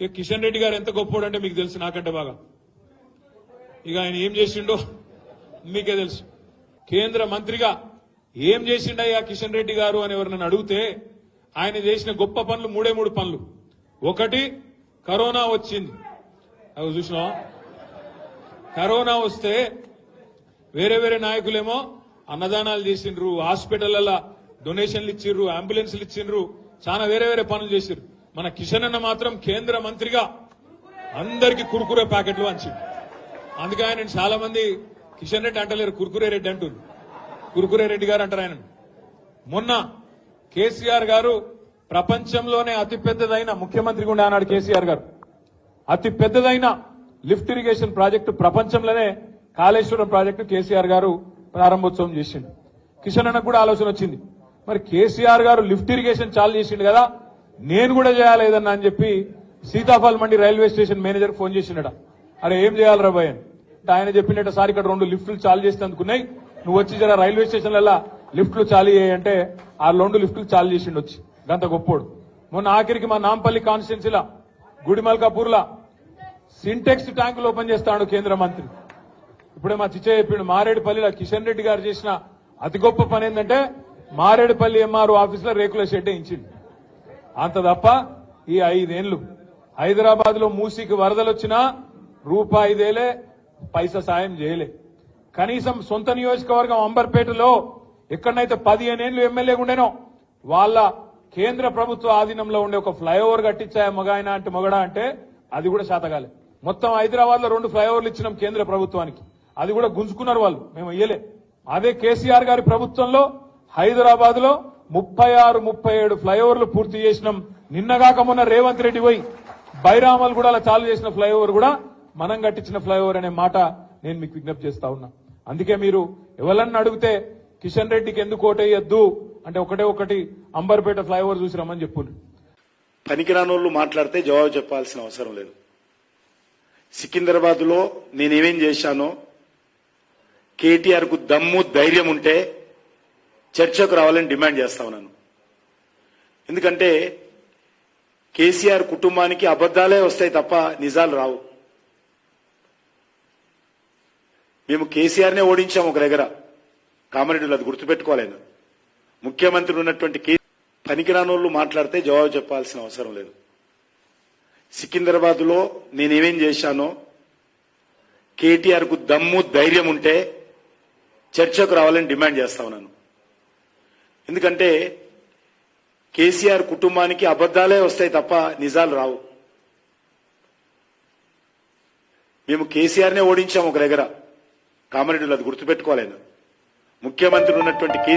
ఇక కిషన్ రెడ్డి గారు ఎంత గొప్పోడు అంటే మీకు తెలుసు నాకంటే బాగా. ఇక ఆయన ఏం చేసిండో మీకే తెలుసు. కేంద్ర మంత్రిగా ఏం చేసిండయ్యా కిషన్ రెడ్డి గారు అని ఎవరినైనా అడిగితే ఆయన చేసిన గొప్ప పనులు మూడే మూడు పనులు. ఒకటి కరోనా వచ్చింది. అవి చూసినా కరోనా వస్తే వేరే వేరే నాయకులేమో అన్నదానాలు చేసిండ్రు హాస్పిటల్ల డొనేషన్లు ఇచ్చిండ్రు అంబులెన్స్లు ఇచ్చిండ్రు చాలా వేరే వేరే పనులు చేసిండ్రు మన కిషన్ అన్న మాత్రం కేంద్ర మంత్రిగా అందరికి కురుకురే ప్యాకెట్లు వంచిండు అందుకే ఆయన చాలా మంది కిషన్ రెడ్డి అంటలేరు కురుకురే రెడ్డి అంటారు కురుకురే రెడ్డి గారు అంటారు ఆయన మొన్న కేసీఆర్ గారు ప్రపంచంలోనే అతి పెద్దదైన ముఖ్యమంత్రిగా ఉండే ఆనాడు కేసీఆర్ గారు. అతి పెద్దదైన లిఫ్ట్ ఇరిగేషన్ ప్రాజెక్టు ప్రపంచంలోనే కాళేశ్వరం ప్రాజెక్టు కేసీఆర్ గారు ప్రారంభోత్సవం చేసిండు. కిషన్ అన్నకు కూడా ఆలోచన వచ్చింది. మరి కేసీఆర్ గారు లిఫ్ట్ ఇరిగేషన్ చాలు చేసిండు కదా నేను కూడా చేయాలి ఏదన్నా అని చెప్పి Sitaphal Mandi railway station manager phone చేసిండట. అరే ఏం చేయాలి రాబాయ్ అంటే ఆయన చెప్పినట్టు సార్ ఇక్కడ రెండు లిఫ్ట్లు చాలు చేసినందుకున్నాయి. నువ్వు వచ్చి జర రైల్వే స్టేషన్లలో లిఫ్ట్లు చాలు చేయంటే ఆ రెండు లిఫ్ట్లు చాలు చేసిండు వచ్చి. గంత గొప్పోడు. మొన్న ఆఖరికి మా నాంపల్లి కాన్స్టిట్యున్సీలా గుడిమల్కాపూర్లా సింటెక్స్ ట్యాంకులు ఓపెన్ చేస్తాడు కేంద్ర మంత్రి. ఇప్పుడే మా చిచ్చయ్య చెప్పిండు మారేడుపల్లిలో కిషన్ రెడ్డి గారు చేసిన అతి గొప్ప పని ఏంటంటే మారేడుపల్లి ఎంఆర్ఓ ఆఫీస్లో రేకుల షెడ్ వేయించింది అంత తప్ప ఈ ఐదేళ్ళు హైదరాబాద్లో మూసీకి వరదలు వచ్చినా రూపాయిదేలే పైసా సాయం చేయలే. కనీసం సొంత నియోజకవర్గం అంబర్పేటలో ఎక్కడనైతే పదిహేనేళ్ళు ఎమ్మెల్యే ఉండేనో వాళ్ళ కేంద్ర ప్రభుత్వ ఆధీనంలో ఉండే ఒక ఫ్లైఓవర్ కట్టించాయ మగాయన అంటే మొగడా అంటే అది కూడా శాతగాలే. మొత్తం హైదరాబాద్లో రెండు ఫ్లైఓవర్లు ఇచ్చినాం కేంద్ర ప్రభుత్వానికి. అది కూడా గుంజుకున్నారు వాళ్ళు. మేము ఇయ్యలే. అదే కేసీఆర్ గారి ప్రభుత్వంలో హైదరాబాద్లో ముప్పై ఆరు ముప్పై ఏడు ఫ్లైఓవర్లు పూర్తి చేసినాం. నిన్నగాక మొన్న రేవంత్ రెడ్డి పోయి బైరామల్ కూడా అలా చాలు చేసిన ఫ్లైఓవర్ కూడా మనం కట్టించిన ఫ్లైఓవర్ అనే మాట నేను మీకు విజ్ఞప్తి చేస్తా ఉన్నా. అందుకే మీరు ఎవరన్నా అడిగితే కిషన్ రెడ్డికి ఎందుకు ఓటేయద్దు అంటే ఒకటే ఒకటి అంబర్పేట ఫ్లైఓవర్ చూసి రమ్మని చెప్పుండ్రు పనికిరానోళ్ళు మాట్లాడితే జవాబు చెప్పాల్సిన అవసరం లేదు. సికింద్రాబాద్లో నేనేమేం చేశానో కేటీఆర్కు దమ్ము ధైర్యం ఉంటే చర్చకు రావాలని డిమాండ్ చేస్తా ఉన్నాను ఎందుకంటే కేసీఆర్ కుటుంబానికి అబద్దాలే వస్తాయి తప్ప నిజాలు రావు. మేము కేసీఆర్నే ఓడించాము ఒక దగ్గర. కామారెడ్డిలో అది గుర్తుపెట్టుకోలేదు. ముఖ్యమంత్రి ఉన్నటువంటి కే పనికిరానోళ్ళు మాట్లాడితే జవాబు చెప్పాల్సిన అవసరం లేదు. సికింద్రాబాద్లో నేనేమేం చేశానో కేటీఆర్కు దమ్ము ధైర్యం ఉంటే చర్చకు రావాలని డిమాండ్ చేస్తా ఉన్నాను ఎందుకంటే కేసీఆర్ కుటుంబానికి అబద్దాలే వస్తాయి తప్ప నిజాలు రావు. మేము కేసీఆర్నే ఓడించాము ఒక దగ్గర. కామరెడ్డిలో అది గుర్తుపెట్టుకోలేదు ముఖ్యమంత్రి ఉన్నటువంటి కే